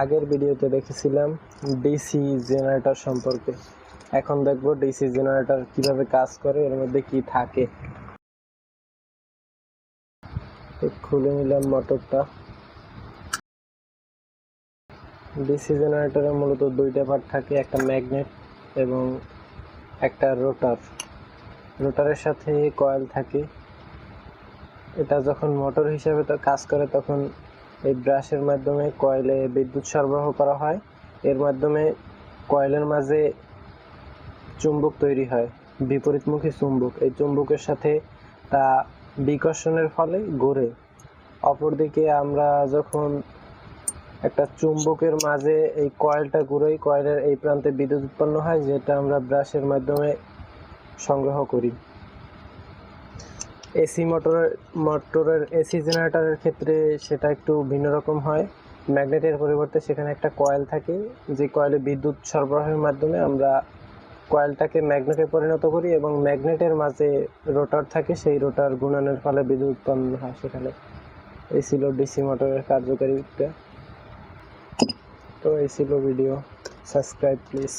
আগের ভিডিওতে দেখেছিলাম ডিসি জেনারেটর সম্পর্কে। এখন দেখব ডিসি জেনারেটর কীভাবে কাজ করে, এর মধ্যে কি থাকে। খুলে নিলাম মোটরটা ডিসি জেনারেটরে মূলত দুইটা পার্ট থাকে, একটা ম্যাগনেট এবং একটা রোটার রোটারের সাথে কয়েল থাকে। এটা যখন মোটর হিসাবে তো কাজ করে, তখন এই ব্রাশের মাধ্যমে কয়েলে বিদ্যুৎ সরবরাহ করা হয়। এর মাধ্যমে কয়েলের মাঝে চুম্বক তৈরি হয়, বিপরীতমুখী চুম্বক। এই চুম্বকের সাথে তা বিকর্ষণের ফলে ঘুরে অপরদিকে আমরা যখন একটা চুম্বকের মাঝে এই কয়েলটা ঘুরোই, কয়েলের এই প্রান্তে বিদ্যুৎ উৎপন্ন হয়, যেটা আমরা ব্রাশের মাধ্যমে সংগ্রহ করি। এসি মোটরের মোটরের এসি জেনারেটরের ক্ষেত্রে সেটা একটু ভিন্ন রকম হয়। ম্যাগনেটের পরিবর্তে সেখানে একটা কয়েল থাকে, যে কয়েলে বিদ্যুৎ সরবরাহের মাধ্যমে আমরা কয়েলটাকে ম্যাগনেটে পরিণত করি এবং ম্যাগনেটের মাঝে রোটার থাকে, সেই রোটার গুণনের ফলে বিদ্যুৎ উৎপন্ন হয় সেখানে। এই ছিল ডিসি মোটরের কার্যকারিতা। তো এই ছিল ভিডিও সাবস্ক্রাইব প্লিজ